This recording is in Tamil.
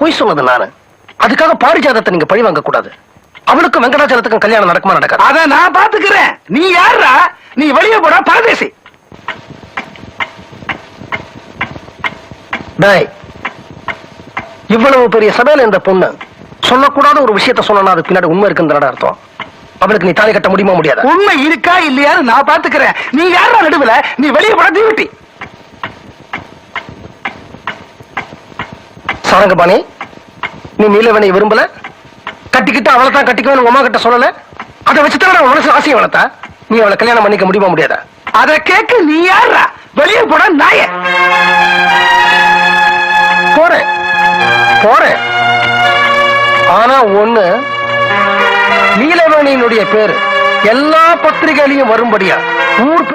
பொய் சொன்னது நானு. அதுக்காக பாரிஜாதத்தை நீங்க பழி வாங்க கூடாது. அவளுக்கும் வெங்கடாச்சலத்துக்கும் கல்யாணம் நடக்குமா நடக்காது. அத நான் பாத்துக்கிறேன் நீ யாரா நீ வெளியே போடா பரதேசி. டேய் இவ்வளவு பெரிய சபையில இந்த பொண்ணு சொல்லக்கூடாத ஒரு விஷயத்த சொன்னா அது பின்னாடி உண்மை இருக்குன்னு அர்த்தம். அவளுக்கு நீ தாலி கட்ட முடியுமா முடியாதா? உண்மை இருக்கா இல்லையான்னு நான் பாத்துக்கிறேன் நீ யாரா நடுவுல? நீ வெளியே போடா தீவிட்டி. சாரங்கபாணி நீ நீலவனை விரும்பல? கட்டிக்கிட்டு அவளை தான் கட்டிக்குவேன் உமா கிட்ட சொல்லல? அதை வச்சுதான் நான் மனசு ஆசையை வளர்த்தா? நீ அவளை கல்யாணம் பண்ணிக்க முடியுமா முடியாதா? அத கேட்க நீ யாரா வெளியே போட நாய. போறேன். போறேன். ஆனா ஒண்ணு நீலவேணியினுடைய பேரு எல்லா பத்திரிகையிலையும் வரும்படியா? ஊர்